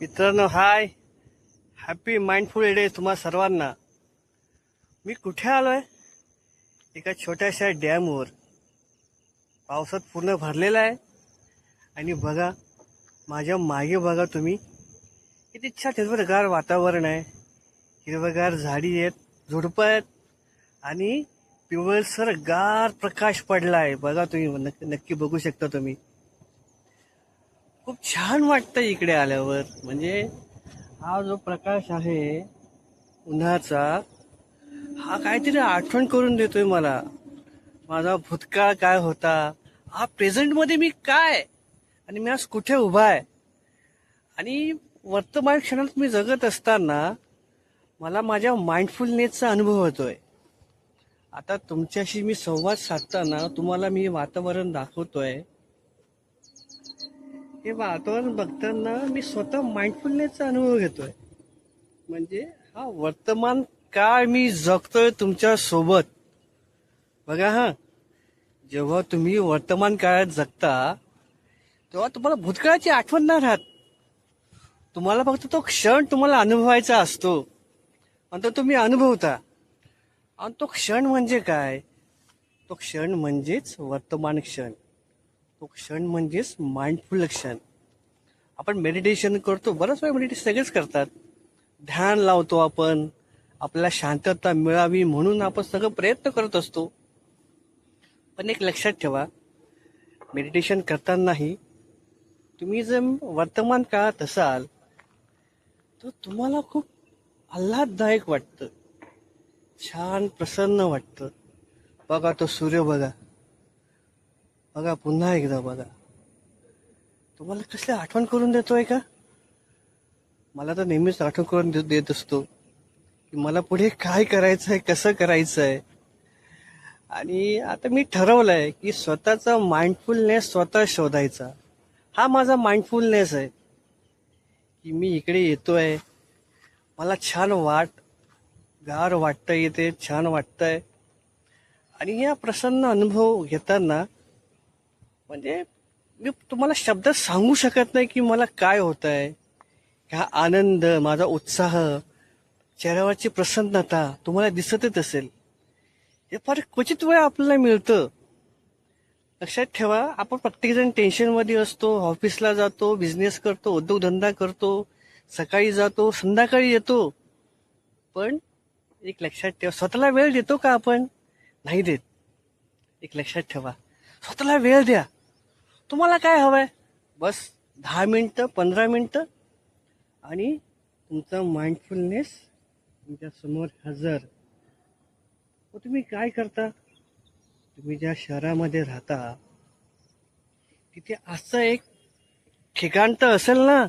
मित्रांनो हाय. Happy mindful day तुम्हा सर्वांना. मी कुठे आलो आहे एका छोट्याशा डॅमवर. पावसात पूर्ण भरलेला आहे. आणि बघा माझ्या मागे बघा तुम्ही. किती छान हिरवगार वातावरण आहे. हिरवगार झाडी आहेत झुडपं आहेत. आणि पिवळसर गार प्रकाश पडला आहे बघा तुम्ही नक्की नक्की बघू शकता तुम्ही. खूप छान वाटतं इकडे आल्यावर. म्हणजे हा जो प्रकाश आहे उन्हाचा हा काहीतरी आठवण करून देतोय मला. माझा भूतकाळ काय होता हा प्रेझेंटमध्ये मी काय? आणि मी आज कुठे उभा आहे? आणि वर्तमान क्षणात मी जगत असताना मला माझ्या माइंडफुलनेसचा अनुभव होतोय. आता तुमच्याशी मी संवाद साधताना तुम्हाला मी वातावरण दाखवतोय. हे वातावरण बघताना मी स्वतः माइंडफुलनेसचा अनुभव घेतोय. म्हणजे हा वर्तमान काळ मी जगतोय तुमच्यासोबत. बघा हा. जेव्हा तुम्ही वर्तमान काळात जगता तेव्हा तुम्हाला भूतकाळाची आठवण नाही राहत. तुम्हाला फक्त तो क्षण तुम्हाला अनुभवायचा असतो. आणि तो तुम्ही अनुभवता. आणि तो क्षण म्हणजे काय? तो क्षण म्हणजेच वर्तमान क्षण. तो क्षण म्हणजेच माइंडफुल क्षण. आपण मेडिटेशन करतो बरंच वेळ मेडिटेशन सगळेच करतात. ध्यान लावतो आपण आपल्याला शांतता मिळावी म्हणून आपण सगळं प्रयत्न करत असतो. पण एक लक्षात ठेवा मेडिटेशन करतानाही तुम्ही जर वर्तमान काळात असाल तर तुम्हाला खूप आल्हाददायक वाटतं. छान प्रसन्न वाटतं. बघा तो सूर्य बघा. बघा पुन्हा एकदा बघा. तुम्हाला कसली आठवण करून देतोय का? मला तर नेहमीच आठवण करून दे- देत असतो की मला पुढे काय करायचं आहे कसं करायचं आहे आणि आता मी ठरवलंय की स्वतःचा माइंडफुलनेस स्वतः शोधायचा. हा माझा माइंडफुलनेस आहे. की मी इकडे येतोय. मला छान वाट गार वाटतं येते छान वाटतंय. आणि या प्रसन्न अनुभव घेताना म्हणजे मी तुम्हाला शब्दात सांगू शकत नाही की मला काय होत आहे हा आनंद माझा उत्साह चेहऱ्यावरची प्रसन्नता तुम्हाला दिसतच असेल. हे फार क्वचित वेळ आपल्याला मिळतं. लक्षात ठेवा आपण प्रत्येकजण टेन्शनमध्ये असतो ऑफिसला जातो बिझनेस करतो उद्योगधंदा करतो सकाळी जातो संध्याकाळी येतो. पण एक लक्षात ठेवा स्वतःला वेळ देतो का आपण? नाही देत. एक लक्षात ठेवा. स्वतःला वेळ द्या. तुम्हाला काय हवंय? बस दहा मिनटं पंधरा मिनटं आणि तुमचा माइंडफुलनेस तुमच्यासमोर हजर. मग तुम्ही काय करता? तुम्ही ज्या शहरामध्ये राहता तिथे असं एक ठिकाण तर असेल ना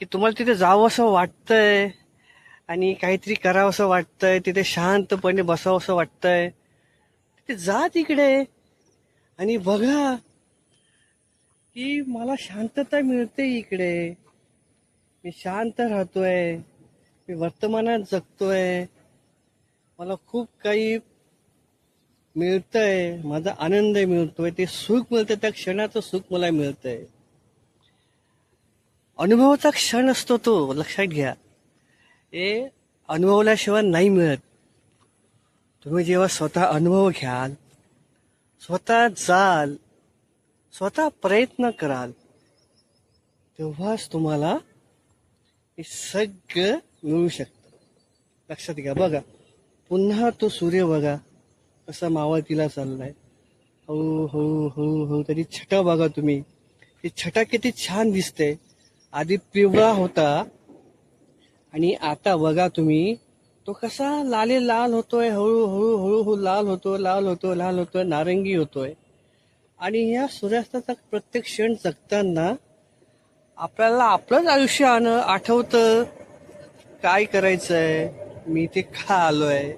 की तुम्हाला तिथे जावं असं वाटतंय आणि काहीतरी करावं असं वाटतंय तिथे शांतपणे बसावं असं वाटतंय. तिथे जा तिकडे आणि बघा की मला शांतता मिळते इकडे. मी शांत राहतोय. मी वर्तमानात जगतोय. मला खूप काही मिळतंय. माझा आनंद मिळतोय. ते सुख मिळतं त्या क्षणाचं सुख मला मिळतंय. अनुभवाचा क्षण असतो तो. लक्षात घ्या. हे अनुभवल्याशिवाय नाही मिळत. तुम्ही जेव्हा स्वतः अनुभव घ्याल स्वतः जाल स्वतः प्रयत्न कराल तेव्हाच तुम्हाला हे सगळं मिळू शकतं. लक्षात घ्या बघा पुन्हा तो सूर्य बघा कसा मावळतीला चाललाय. हो हो हो हो त्याची छटा बघा तुम्ही. ती छटा किती छान दिसते आधी पिवळा होता आणि आता बघा तुम्ही तो कसा लाले लाल होतोय हळू हळू हळू हळू लाल होतो लाल होतो लाल होतोय नारंगी होतोय. आणि या सूर्यास्ताचा प्रत्येक क्षण जगताना आपल्याला आपलंच आयुष्य आणं आठवतं काय करायचं आहे मी ते का आलोय.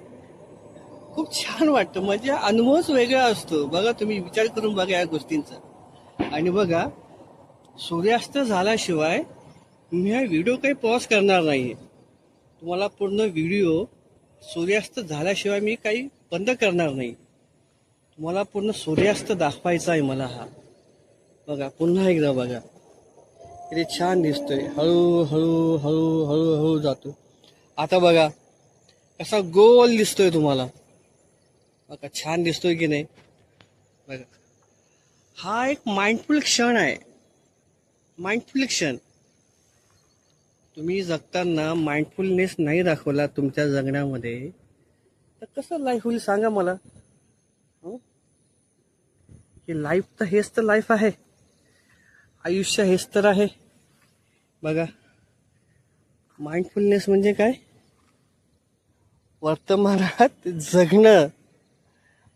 खूप छान वाटतं. म्हणजे अनुभवच वेगळा असतो. बघा तुम्ही विचार करून बघा या गोष्टींचा. आणि बघा सूर्यास्त झाल्याशिवाय मी हा व्हिडिओ काही पॉज करणार नाही तुम्हाला पूर्ण व्हिडिओ सूर्यास्त झाल्याशिवाय मी काही बंद करणार नाही. मला पूर्ण सूर्यास्त दाखवायचा आहे मला हा. बघा पुन्हा एकदा बघा. किती छान दिसतोय. हळू हळू हळू हळू जातो. आता बघा कसा गोल दिसतोय तुम्हाला. बघा छान दिसतोय की नाही? बघा. हा एक माइंडफुल क्षण आहे. माइंडफुल क्षण. तुम्ही जगताना माइंडफुलनेस नाही दाखवला तुमच्या जगण्यामध्ये तर कसं लाईफ होईल सांगा मला. की लाईफ तर हेच तर लाईफ आहे. आयुष्य हेच तर आहे. बघा माइंडफुलनेस म्हणजे काय? वर्तमानात जगणं.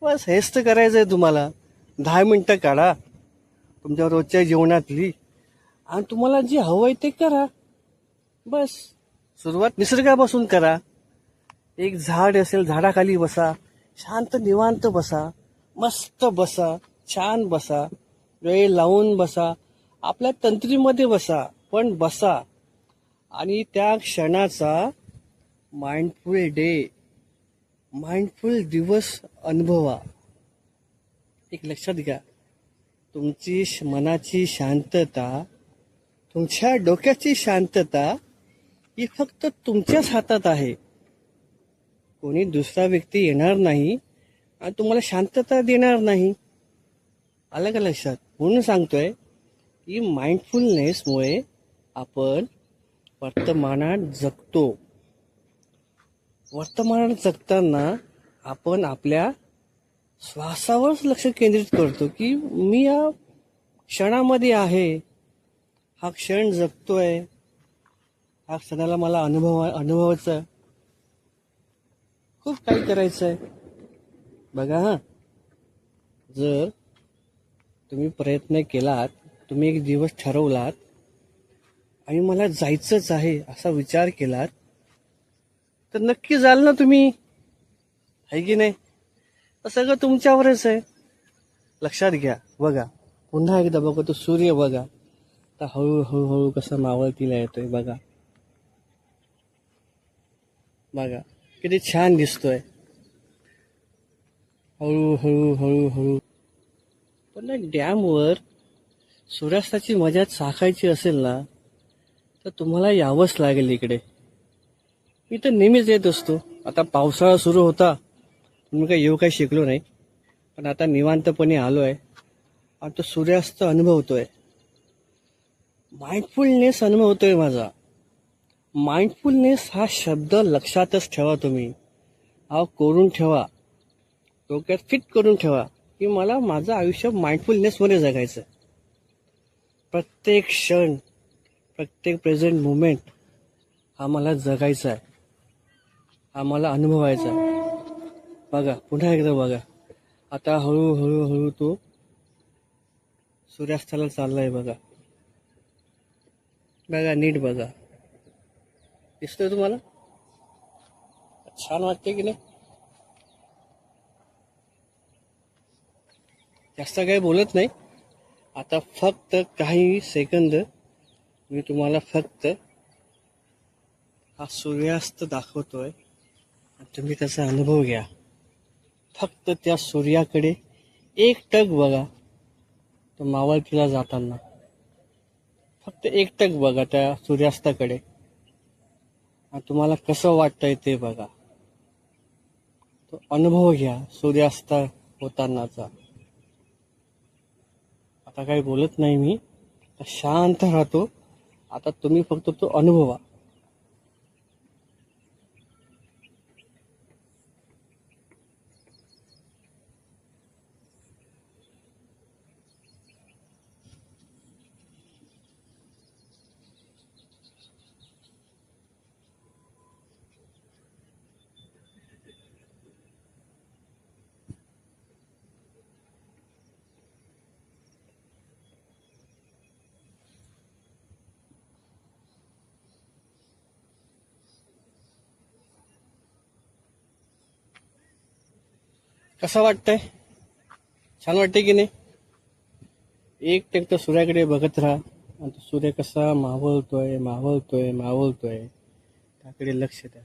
बस हेच तर करायचं आहे तुम्हाला. दहा मिनटं काढा. तुमच्या रोजच्या जीवनातली. आणि तुम्हाला जे हवं आहे ते करा. बस सुरुवात निसर्गापासून करा. एक झाड असेल झाडाखाली बसा. शांत निवांत बसा. मस्त बसा. छान बसा वेळ लावून बसा आपल्या तंत्रीमध्ये बसा पण बसा. आणि त्या क्षणाचा माइंडफुल डे माइंडफुल दिवस अनुभवा. एक लक्षात घ्या तुमची श- मनाची शांतता तुमच्या डोक्याची शांतता ही फक्त तुमच्याच हातात आहे. कोणी दुसरा व्यक्ती येणार नाही आणि तुम्हाला शांतता देणार नाही. आलं का लक्षात म्हणून सांगतोय की माइंडफुलनेसमुळे आपण वर्तमानात जगतो. वर्तमानात जगताना आपण आपल्या श्वासावरच लक्ष केंद्रित करतो की मी या क्षणामध्ये आहे. हा क्षण जगतोय. हा क्षणाला मला अनुभव अनुभवायचा खूप काही करायचं आहे बघा हा. जर तुम्ही प्रयत्न केलात तुम्ही एक दिवस ठरवलात आणि मला जायचंच आहे असा विचार केलात तर नक्की जाल ना तुम्ही. आहे की नाही? सगळं तुमच्यावरच आहे. लक्षात घ्या बघा. पुन्हा एकदा बघा तो सूर्य बघा. आता हळू हळूहळू कसं कसा मावळतीला येतोय बघा. बघा किती छान दिसतोय. हळू हळू हळू हळू पण ना डॅमवर सूर्यास्ताची मजा चाखायची असेल ना तर तुम्हाला यावंच लागेल इकडे. मी तर नेहमीच येत असतो. आता पावसाळा सुरू होता मी काही येऊ काही शिकलो नाही. पण आता निवांतपणे आलो आहे आणि तो सूर्यास्त अनुभवतोय. माइंडफुलनेस अनुभवतोय माझा. माइंडफुलनेस हा शब्द लक्षातच ठेवा तुम्ही. हा करून ठेवा. डोक्यात फिट करून ठेवा. की मला माझं आयुष्य माइंडफुलनेसमध्ये जगायचं आहे. प्रत्येक क्षण प्रत्येक प्रेझेंट मुमेंट हा मला जगायचा आहे हा मला अनुभवायचा आहे बघा पुन्हा एकदा बघा. आता हळू हळू हळू तो सूर्यास्ताला चाललाय बघा. बघा नीट बघा. दिसतोय तुम्हाला? छान वाटते की नाही? जास्त काही बोलत नाही. आता फक्त काही सेकंद मी तुम्हाला फक्त हा सूर्यास्त दाखवतोय. तुम्ही त्याचा अनुभव घ्या. फक्त त्या सूर्याकडे एक टक बघा. तो मावळतीला जाताना. फक्त एक टक बघा त्या सूर्यास्ताकडे. तुम्हाला कसं वाटतंय ते बघा. तो अनुभव घ्या सूर्यास्त होतानाचा. आता काही बोलत नाही मी. शांत राहतो. आता तुम्ही फक्त तो अनुभवा. कसं वाटतंय? छान वाटतंय की नाही? एक टक तर सूर्याकडे बघत राहा. आणि तो सूर्य कसा मावळतोय मावळतोय मावळतोय. त्याकडे लक्ष द्या.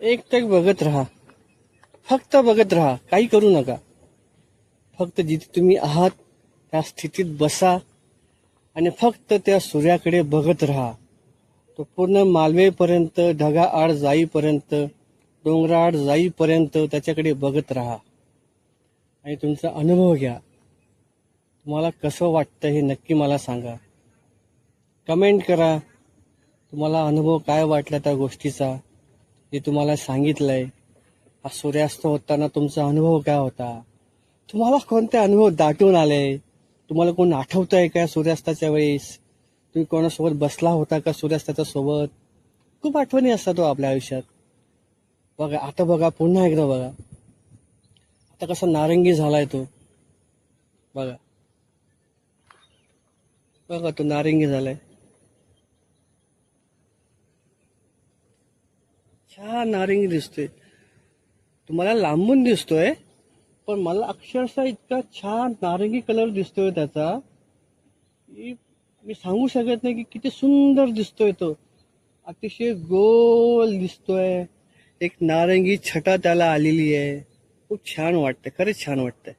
एक टक बघत राहा. फक्त बघत राहा. काही करू नका. फक्त जिथे तुम्ही आहात त्या स्थितीत बसा. आणि फक्त त्या सूर्याकडे बघत राहा. तो पूर्ण मालवेपर्यंत ढगाआड जाईपर्यंत डोंगराआड जाईपर्यंत त्याच्याकडे बघत राहा. आणि तुमचा अनुभव घ्या. तुम्हाला कसं वाटतं हे नक्की मला सांगा. कमेंट करा. तुम्हाला अनुभव काय वाटला त्या गोष्टीचा? जे तुम्हाला सांगितलंय. हा सूर्यास्त होताना तुमचा अनुभव काय होता? तुम्हाला कोणते अनुभव दाटून आले? तुम्हाला कोण आठवत आहे का सूर्यास्ताच्या वेळेस? तुम्ही कोणासोबत बसला होता का सूर्यास्ताच्या सोबत? खूप आठवणी असतात तो आपल्या आयुष्यात. बघा आता बघा पुन्हा एकदा बघा. आता कसा नारंगी झालाय तो. बघा. बघा तो नारंगी झालाय. छान नारंगी दिसतोय. तुम्हाला लांबून दिसतोय. पण मला अक्षरशः इतका छान नारंगी कलर दिसतोय त्याचा की मी सांगू शकत नाही की किती सुंदर दिसतोय तो. अतिशय गोल दिसतोय. एक नारंगी छटा त्याला आलेली आहे. खूप छान वाटतंय. खरंच छान वाटतंय.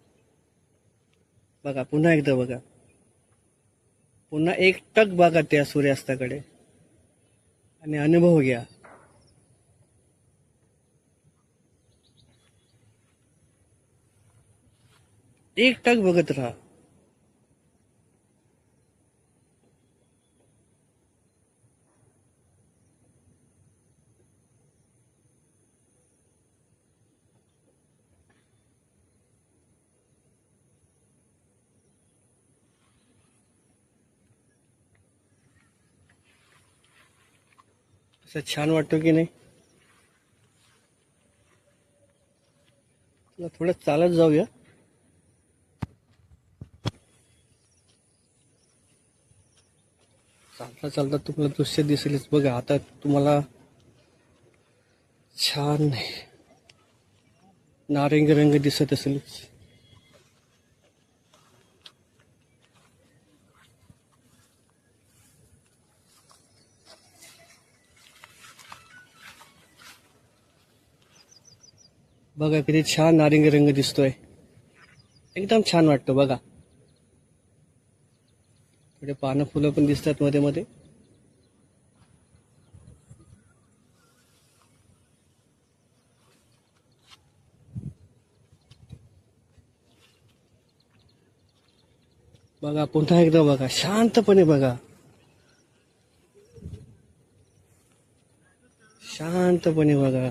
बघा पुन्हा एकदा बघा. पुन्हा एक टक बघा त्या सूर्यास्ताकडे. आणि अनुभव घ्या. एक टाक बघत राहा. असं छान वाटतो की नाही? तुला थोडं चालत जाऊया. चालता चालता तुम्हाला दृश्य दिसेलच. बघा आता तुम्हाला छान नारंगी रंग दिसत असेलच. बघा किती छान नारंगी रंग दिसतोय. एकदम छान वाटतो बघा. थोडे पानं फुलं पण दिसतात मध्ये मध्ये. बघा पुन्हा एकदा बघा शांतपणे बघा. शांतपणे बघा.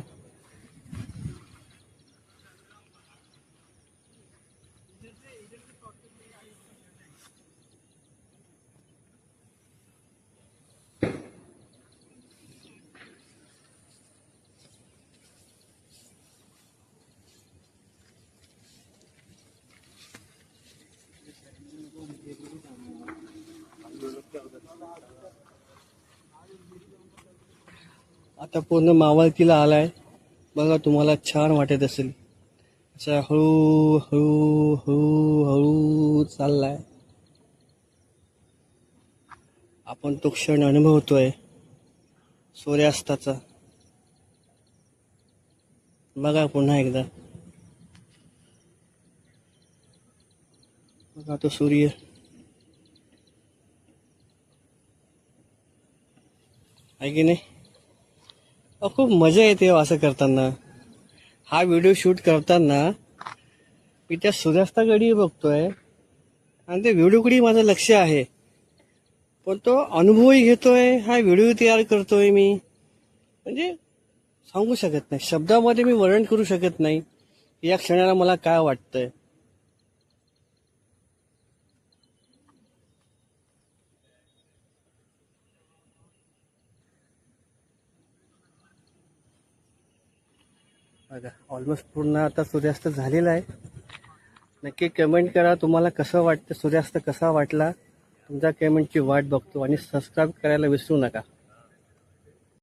आता पूर्ण मावळतीला आलाय. बघा तुम्हाला छान वाटत असेल. असा हळू हळू हळू हळू चाललाय. आपण तो क्षण अनुभवतोय. सूर्यास्ताचा. बघा पुन्हा एकदा. बघा तो सूर्य. आहे की नाही? खूप मजा येते हो असं करताना. हा व्हिडिओ शूट करताना मी त्या सूर्यास्ताकडे बघतोय. आणि त्या व्हिडिओकडे माझं लक्ष आहे. पण तो अनुभवही घेतोय हा व्हिडिओ तयार करतोय मी. म्हणजे सांगू शकत नाही. शब्दामध्ये मी वर्णन करू शकत नाही. या क्षणाला मला काय वाटतंय? बघा ऑलमोस्ट पूर्ण आता सूर्यास्त झालेला आहे. नक्की कमेंट करा तुम्हाला कसं वाटतं सूर्यास्त कसा वाटला तुमच्या कमेंटची वाट बघतो आणि सबस्क्राईब करायला विसरू नका.